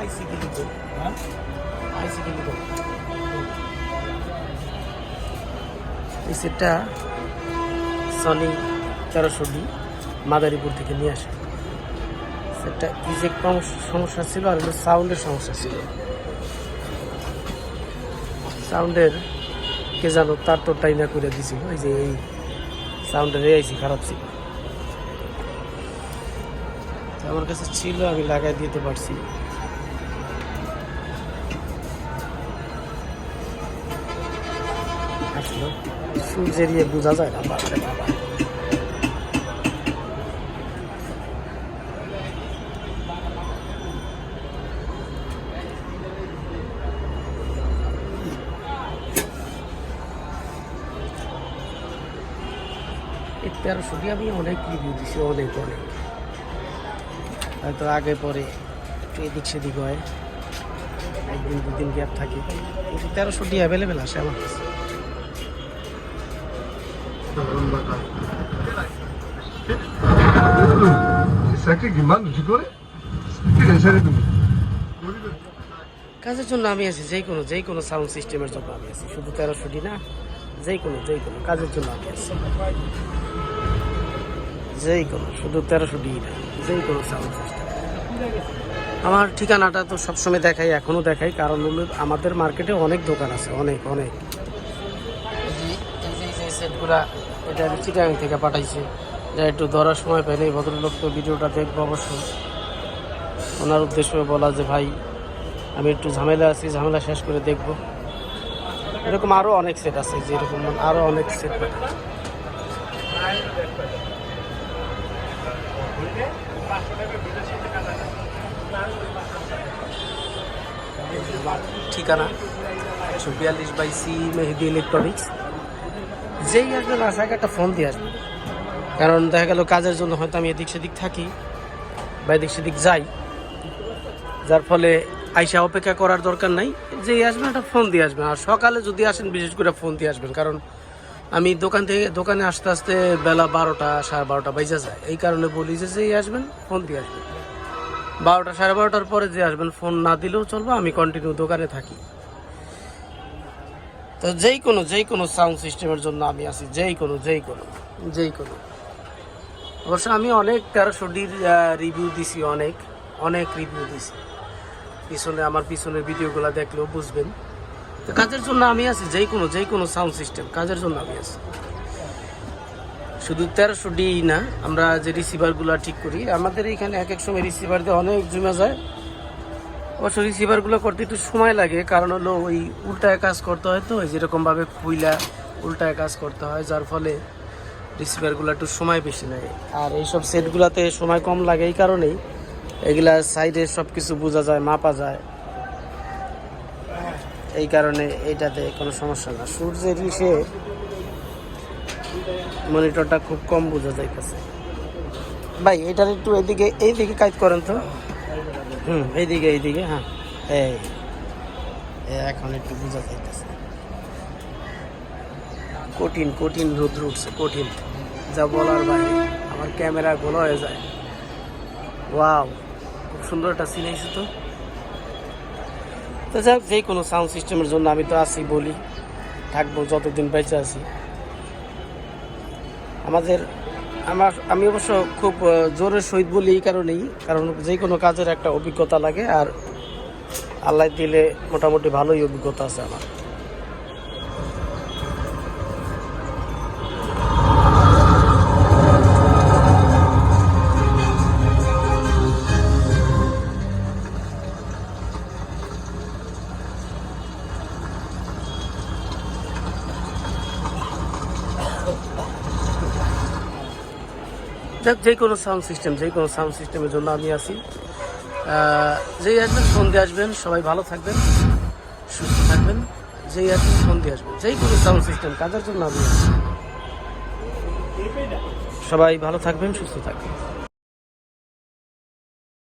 আইসি গিলি তো হ্যাঁ আইসি এই সেটটা সনি তেরোশো ডি মাদারীপুর থেকে নিয়ে আসে। সেটটা ইজেক্ট সমস্যা ছিল আর হলো সাউন্ডের সমস্যা ছিল। সাউন্ডের কে জানো তার তো টাইনা করে দিছিল। এই যে এই সাউন্ডের আইসি খারাপ ছিল। আমার কাছে ছিল আমি লাগাই দিতে পারছি। আসলো সূর্য এরিয়ে বোঝা যায় না বাবারে বাবা আমি অনেক রিভিউ দিছি, অনেক অনেক। হয়তো আগে, পরে একটু এদিক সেদিক হয়। একদিন, দুদিন গ্যাপ থাকে। কিন্তু তেরোশো অ্যাভেলেবেল আসে আমার কাছে। কাজের জন্য আমি আছি যেই কোনো যে কোনো সাউন্ড সিস্টেমের জন্য আমি আছি। শুধু তেরোশো ডি না যেই কোনো যেই কোনো কাজের জন্য আমি আছি। যেই কোনো শুধু তেরোশো ডি না যেই কোনো সাউন্ড সিস্টেম আমার ঠিকানাটা তো সবসময় দেখাই এখনও দেখাই। কারণ আমাদের মার্কেটে অনেক দোকান আছে, অনেক অনেক। সেটগুলা এটা চিটাগাং থেকে পাঠাইছি। যা একটু ধরার সময় এই ভদ্রলোক তো ভিডিওটা দেখব অবশ্যই। ওনার উদ্দেশ্য বলা যে, ভাই, আমি একটু ঝামেলা আছি, ঝামেলা শেষ করে দেখব। এরকম আরও অনেক সেট আছে, যেরকম আরও অনেক সেট ঠিকানা? একশো বিয়াল্লিশ বাই সি মেহেদি ইলেকট্রনিক্স যেই আসবেন আশাকে একটা ফোন দিয়ে আসবেন কারণ দেখা গেল কাজের জন্য হয়তো আমি এদিক সেদিক থাকি বা এদিক সেদিক যাই। যার ফলে আইসা অপেক্ষা করার দরকার নাই। যে আসবেন একটা ফোন দিয়ে আসবেন আর সকালে যদি আসেন, বিশেষ করে ফোন দিয়ে আসবেন। কারণ আমি দোকান থেকে, দোকানে আসতে আসতে বেলা বারোটা, সাড়ে বারোটা বাইজা যায়। এই কারণে বলি যে যেই আসবেন ফোন দিয়ে আসবেন। বারোটা, সাড়ে বারোটার পরে যে আসবেন ফোন না দিলেও চলবে। আমি কন্টিনিউ দোকানে থাকি। তো যেই কোনো যেই কোনো সাউন্ড সিস্টেমের জন্য আমি আছি যেই কোনো যেই কোনো যেই কোনো অবশ্য আমি অনেক তেরোশো ডির রিভিউ দিছি, অনেক অনেক রিভিউ দিছি। পিছনে, আমার পিছনের ভিডিওগুলো দেখলেও বুঝবেন। তো কাজের জন্য আমি আছি যেই কোনো যেই কোনো সাউন্ড সিস্টেম কাজের জন্য আমি আছি। শুধু তেরোশো ডি না, আমরা যে রিসিভারগুলো ঠিক করি, আমাদের এখানে এক এক সময় রিসিভার দিয়ে অনেক জমে যায়। অবশ্য রিসিভারগুলো করতে একটু সময় লাগে, কারণ হলো ওই উল্টায় কাজ করতে হয় তো যেরকমভাবে খুইলা উল্টায় কাজ করতে হয়, যার ফলে রিসিভারগুলো একটু সময় বেশি লাগে। আর এইসব সেটগুলোতে সময় কম লাগে এই কারণেই, এগুলা সাইডে সব কিছু বোঝা যায়, মাপা যায়। এই কারণে এইটাতে কোনো সমস্যা না। সূর্যের ইসে মনিটরটা খুব কম বোঝা যাইতেছে। ভাই, এটার একটু এদিকে, এইদিকে কাজ করেন তো। হুম, এইদিকে এইদিকে হ্যাঁ। এই এখন একটু বোঝা যাইতেছে। কঠিন কঠিন রোদ্র উঠছে, কঠিন। যা বলার বাইরে আমার ক্যামেরা গোলো হয়ে যায়। ওয়াও, খুব সুন্দর একটা সিন এসে তো। তো যাক, যে কোনো সাউন্ড সিস্টেমের জন্য আমি তো আছি বলি। থাকব, যতদিন বেঁচে আছি। আমাদের আমার, আমি অবশ্য খুব জোরে জোরের সহিত বলি এই কারণেই, কারণ যে কোনো কাজের একটা অভিজ্ঞতা লাগে আর আল্লাহ দিলে মোটামুটি ভালোই অভিজ্ঞতা আছে আমার। যাক, যে কোনো সাউন্ড সিস্টেম যে কোনো সাউন্ড সিস্টেমের জন্য আমি আছি। যেই আসবেন সন্ধ্যে আসবেন, সবাই ভালো থাকবেন, সুস্থ থাকবেন। যেই আসবেন সন্ধ্যে আসবেন। যেই কোনো সাউন্ড সিস্টেম কাজের জন্য আমি আছি। সবাই ভালো থাকবেন, সুস্থ থাকবেন।